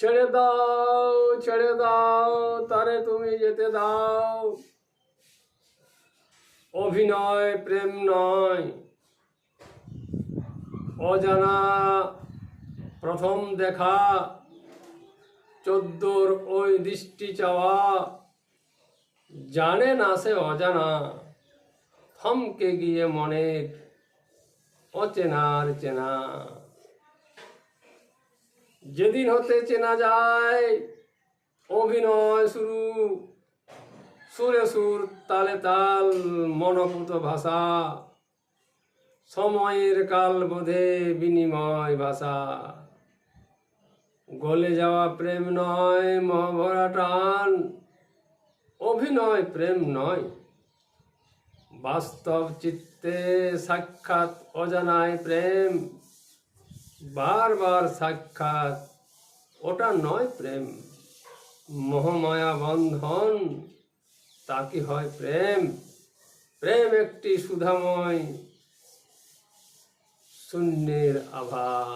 ছেড়ে দাও ছেড়ে দাও, তারে তুমি যেতে দাও। অভিনয় প্রেম নয়। অজানা প্রথম দেখা, চোদ্দোর ওই দৃষ্টি চাওয়া। জানে না সে অজানা, থমকে গিয়ে মনের অচেনার চেনা। যেদিন হতে চেনা যায়, অভিনয় শুরু। সুরে সুর, তালে তাল, মনপুত ভাষা। সময়ের কাল বোধে বিনিময় ভাষা। গলে যাওয়া প্রেম নয়, মহাভরা টান। অভিনয় প্রেম নয়। বাস্তব চিত্তে সাক্ষাৎ অজানায় প্রেম। বারবার সাক্ষাৎ। ওটা নয় প্রেম। মোহমায়া বন্ধন, তা কি হয় প্রেম? প্রেম একটি সুধাময় শূন্যের আভা।